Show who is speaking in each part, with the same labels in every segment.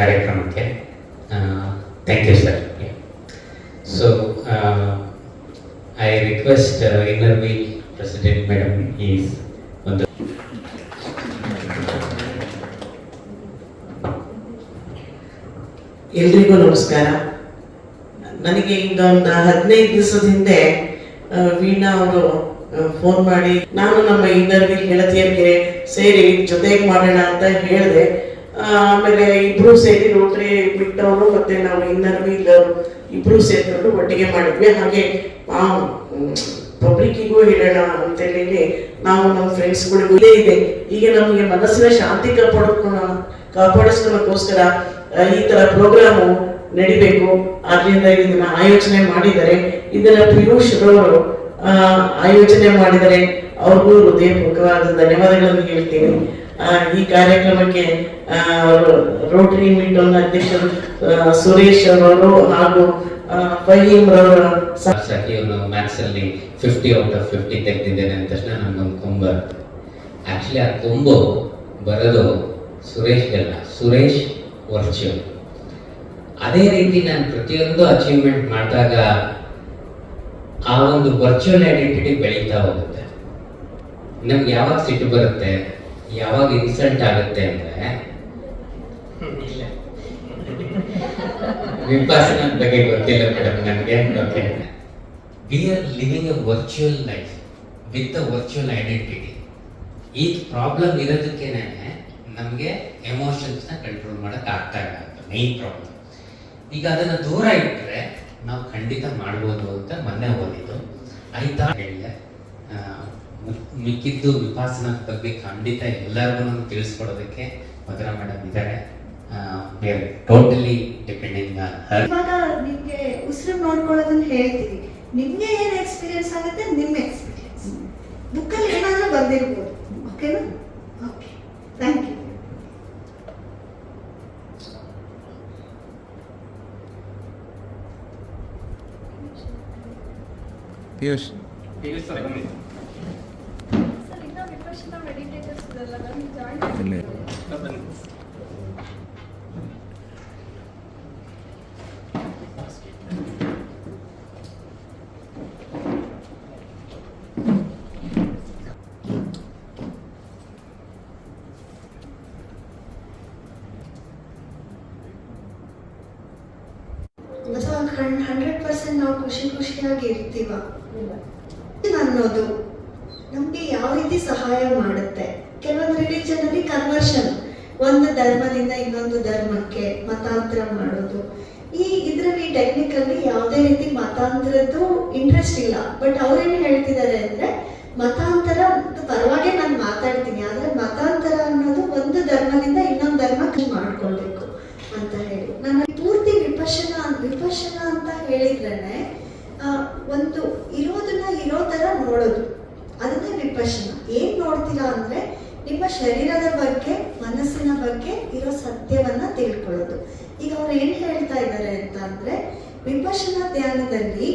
Speaker 1: ಕಾರ್ಯಕ್ರಮಕ್ಕೆ thank you sir so I request inner wheel president madam is ಒಂದು
Speaker 2: ಎಲ್ರಿಗೂ ನಮಸ್ಕಾರ. ನನಗೆ ಈಗ ಒಂದು ಹದಿನೈದು ದಿವಸದ ಹಿಂದೆ ವೀಣಾ ಅವರು ಫೋನ್ ಮಾಡಿ, ನಾನು ನಮ್ಮ ಇನ್ನರ್ವಿ ಗೆಳತಿಯರಿಗೆ ಸೇರಿ ಜೊತೆಗೆ ಮಾಡೋಣ ಅಂತ ಹೇಳಿದೆ. ಆಮೇಲೆ ಇಬ್ರು ಸೇರಿ ನೋಡ್ರಿ ಬಿಟ್ಟವರು ಮತ್ತೆ ನಾವು ಇನ್ನರ್ವಿ ಇಬ್ರು ಸೇರ್ಕೊಂಡು ಒಟ್ಟಿಗೆ ಮಾಡಿದ್ವಿ. ಹಾಗೆ ಪಬ್ಲಿಕ್ಕಿಗೂ ಹೇಳೋಣ ಅಂತೇಳಿ ನಾವು ನಮ್ಮ ಫ್ರೆಂಡ್ಸ್ಗಳಿಗೂ ಇಲ್ಲೇ ಇದೆ. ಈಗ ನಮಗೆ ಮನಸ್ಸಿನ ಶಾಂತಿ ಕಾಪಾಡ್ಕೊಳ ಕಾಪಾಡಿಸ್ಕೊಳ್ಳೋಕ್ಕೋಸ್ಕರ ಈ ತರ ಪ್ರೋಗ್ರಾಮು ನಡಿಬೇಕು. ಆದ್ರಿಂದ ಇದನ್ನ ಆಯೋಜನೆ ಮಾಡಿದರೆ ಇದನ್ನ ಪಿಯೂಷ್ ರವರು ಆ, ಆಯೋಜನೆ ಮಾಡಿದರೆ ಅವ್ರಿಗೂ ಹೃದಯಪೂರ್ವಕವಾದ ಧನ್ಯವಾದಗಳನ್ನು ಹೇಳ್ತೀನಿ. ಆ, ಈ ಕಾರ್ಯಕ್ರಮಕ್ಕೆ ರೋಟರಿ ಮೀಟೋನ್ ಅಧ್ಯಕ್ಷರು ಸುರೇಶ್ ಅವರು ಹಾಗೂ ಫಹೀಂ ರವರ
Speaker 1: ಇವನು ಫಿಫ್ಟಿ ಔಟ್ ಆಫ್ ಫಿಫ್ಟಿ ತೆಗೆದಿದ್ದೇನೆ ಅಂದ ತಕ್ಷಣ ನನಗೊಂದು ಬರುತ್ತೆ. ಆ್ಯಕ್ಚುಲಿ ಆ ಕೊಂಬು ಬರೋದು ಸುರೇಶ್ಗೆಲ್ಲ ಸುರೇಶ್ ವರ್ಚುವಲ್. ಅದೇ ರೀತಿ ನಾನು ಪ್ರತಿಯೊಂದು ಅಚೀವ್ಮೆಂಟ್ ಮಾಡಿದಾಗ ಆ ಒಂದು ವರ್ಚುವಲ್ ಐಡೆಂಟಿಟಿ ಬೆಳೀತಾ ಹೋಗುತ್ತೆ. ನಮ್ಗೆ ಯಾವಾಗ ಸಿಟ್ಟು ಬರುತ್ತೆ? ಯಾವಾಗ ಇನ್ಸಲ್ಟ್ ಆಗುತ್ತೆ ಅಂದ್ರೆ? ವಿಪಾಸನ ಬಗ್ಗೆ ಗೊತ್ತಿಲ್ಲ ಮೇಡಮ್ ನನಗೆ okay we are living a virtual life with a virtual identity ಈ ಪ್ರಾಬ್ಲಮ್ ಇರೋದಕ್ಕೇನೆ ನಮಗೆ ಎಮೋಷನ್ಸ್ನ ಕಂಟ್ರೋಲ್ ಮಾಡೋಕೆ ಆಗ್ತಾ ಇಲ್ಲ ಅಂತ ಮೈನ್ ಪ್ರಾಬ್ಲಮ್ ಈಗ ಅದನ್ನು ದೂರ ಇಟ್ಟರೆ ನಾವು ಖಂಡಿತ ಮಾಡ್ಬೋದು ಅಂತ ಮೊನ್ನೆ ಓದಿದ್ದು. ಆಯ್ತಾ? ಹೇಳಿದೆ ಮಿಕ್ಕಿದ್ದು ವಿಪಾಸನ ಬಗ್ಗೆ ಖಂಡಿತ ಎಲ್ಲರಿಗೂ ತಿಳಿಸ್ಕೊಡೋದಕ್ಕೆ ಮಧುರಾ ಮೇಡಮ್ ಇದ್ದಾರೆ. ಟೋಟಲಿ ಡಿಪೆಂಡಿಂಗ್
Speaker 3: ಇವಾಗ ನಿಮ್ಗೆ ಉಸಿರು ನೋಡ್ಕೊಳ್ಳೋದನ್ನ ಹೇಳ್ತೀವಿ ನಿಮ್ಗೆ ಏನ್ ಎಕ್ಸ್ಪೀರಿಯನ್ಸ್ ಆಗುತ್ತೆ? ನಿಮ್ಮ ಎಕ್ಸ್ಪೀರಿಯನ್ಸ್ ಬುಕ್ಕಲ್ಲಿ ಏನಾದ್ರೂ ಬರ್ದಿರ್ಬೋದು. ಓಕೆನಾ
Speaker 4: okay thank you
Speaker 5: Piyush.
Speaker 3: Sir hundred percent ನಾವು ಖುಷಿ ಖುಷಿಯಾಗಿ ಇರ್ತೀವ ಅನ್ನೋದು ನಮ್ಗೆ ಯಾವ ರೀತಿ ಸಹಾಯ ಮಾಡುತ್ತೆ? ಕೆಲವೊಂದು ರಿಲಿಜನ್ ಅಲ್ಲಿ ಕನ್ವರ್ಷನ್ ಒಂದು ಧರ್ಮದಿಂದ ಇನ್ನೊಂದು ಧರ್ಮಕ್ಕೆ ಮತಾಂತರ ಮಾಡೋದು. ಈ ಇದರಲ್ಲಿ ಟೆಕ್ನಿಕಲ್ಲಿ ಯಾವುದೇ ರೀತಿ ಮತಾಂತರದ್ದು ಇಂಟ್ರೆಸ್ಟ್ ಇಲ್ಲ. ಬಟ್ ಅವ್ರೇನು ಹೇಳ್ತಿದ್ದಾರೆ ಅಂದ್ರೆ ಮತಾಂತರ, ಪರವಾಗಿ ನಾನು ಮಾತಾಡ್ತೀನಿ, ಆದ್ರೆ ಮತಾಂತರ ಅನ್ನೋದು ಒಂದು ಧರ್ಮದಿಂದ ಇನ್ನೊಂದು ಧರ್ಮಕ್ಕೆ ಮಾಡ್ಕೊಳ್ಬೇಕು ಅಂತ ಹೇಳಿ ನನ್ನ ಪೂರ್ತಿ ವಿಪಶನ ವಿಪಶನ ಅಂತ ಹೇಳಿದ್ರೇನೆ ಆ, ಒಂದು ಇರೋದನ್ನ ಇರೋ ತರ ನೋಡೋದು ಅದನ್ನೇ ವಿಪಶನ ಏನ್ ನೋಡ್ತೀರಾ ಅಂದ್ರೆ ನಿಮ್ಮ ಶರೀರದ ಬಗ್ಗೆ ಮನಸ್ಸಿನ ಬಗ್ಗೆ ಇರೋ ಸತ್ಯವನ್ನ ತಿಳ್ಕೊಳ್ಳೋದು. ಈಗ ಅವ್ರು ಏನ್ ಹೇಳ್ತಾ ಇದ್ದಾರೆ ಅಂತ ಅಂದ್ರೆ ವಿಪಶನ ಧ್ಯಾನದಲ್ಲಿ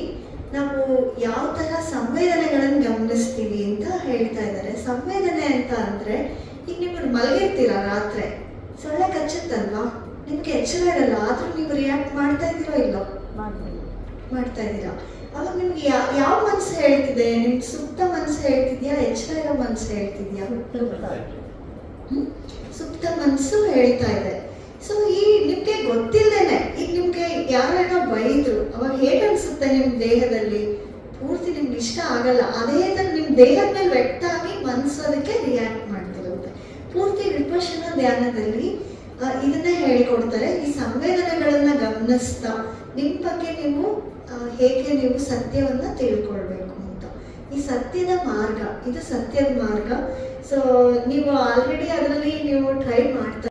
Speaker 3: ನಾವು ಯಾವ ತರ ಸಂವೇದನೆಗಳನ್ನು ಗಮನಿಸ್ತೀವಿ ಅಂತ ಹೇಳ್ತಾ ಇದ್ದಾರೆ. ಸಂವೇದನೆ ಅಂತ ಅಂದ್ರೆ ಈಗ ನೀವು ಮಲಗಿರ್ತೀರಾ ರಾತ್ರಿ? ಸೊಳ್ಳೆ ಕಚ್ಚುತ್ತಲ್ವಾ? ನಿಮ್ಗೆ ಎಚ್ಚರ ಇರಲ್ಲ ಆದ್ರೂ ನೀವು ರಿಯಾಕ್ಟ್ ಮಾಡ್ತಾ ಇದ್ದೀರೋ ಇಲ್ಲೋ. ಮಾಡ್ತಾ ಇದ್ದೀರಾ? ಅವಾಗ ನಿಮ್ಗೆ ಯಾವ ಮನಸ್ಸು ಹೇಳ್ತಿದೆ? ನಿಮ್ಗೆ ಸುಪ್ತ ಮನ್ಸು ಹೇಳ್ತಿದ್ಯಾ? ಎಚ್ಚರ ಇರೋ ಮನ್ಸು ಹೇಳ್ತಿದ್ಯಾ? ಸುಪ್ತ ಮನಸ್ಸು ಹೇಳ್ತಾ ಇದೆ. ಸೊ ಈ ನಿಮ್ಗೆ ಗೊತ್ತಿಲ್ಲದೇನೆ ಈಗ ನಿಮ್ಗೆ ಯಾರೇನೋ ಬೈದ್ರು, ಅವಾಗ ಹೇಗೆ ಅನ್ಸುತ್ತೆ ನಿಮ್ ದೇಹದಲ್ಲಿ? ಪೂರ್ತಿ ನಿಮ್ಗೆ ಇಷ್ಟ ಆಗಲ್ಲ. ಅದೇ ತರ ನಿಮ್ ದೇಹದ ಮೇಲೆ ವ್ಯಕ್ತ ಆಗಿ ಮನ್ಸು ಅದಕ್ಕೆ ರಿಯಾಕ್ಟ್ ಮಾಡ್ತಿರುತ್ತೆ. ಪೂರ್ತಿ ವಿಪಶನ ಧ್ಯಾನದಲ್ಲಿ ಇದನ್ನೇ ಹೇಳಿಕೊಡ್ತಾರೆ. ಈ ಸಂವೇದನೆಗಳನ್ನ ಗಮನಿಸ್ತಾ ನಿಮ್ಮ ಬಗ್ಗೆ ನೀವು ಹೇಗೆ ನೀವು ಸತ್ಯವನ್ನು ತಿಳ್ಕೊಳ್ಬೇಕು ಅಂತ. ಈ ಸತ್ಯದ ಮಾರ್ಗ, ಇದು ಸತ್ಯದ ಮಾರ್ಗ. ಸೊ ನೀವು ಆಲ್ರೆಡಿ ಅದರಲ್ಲಿ ನೀವು ಟ್ರೈ ಮಾಡ್ತಾ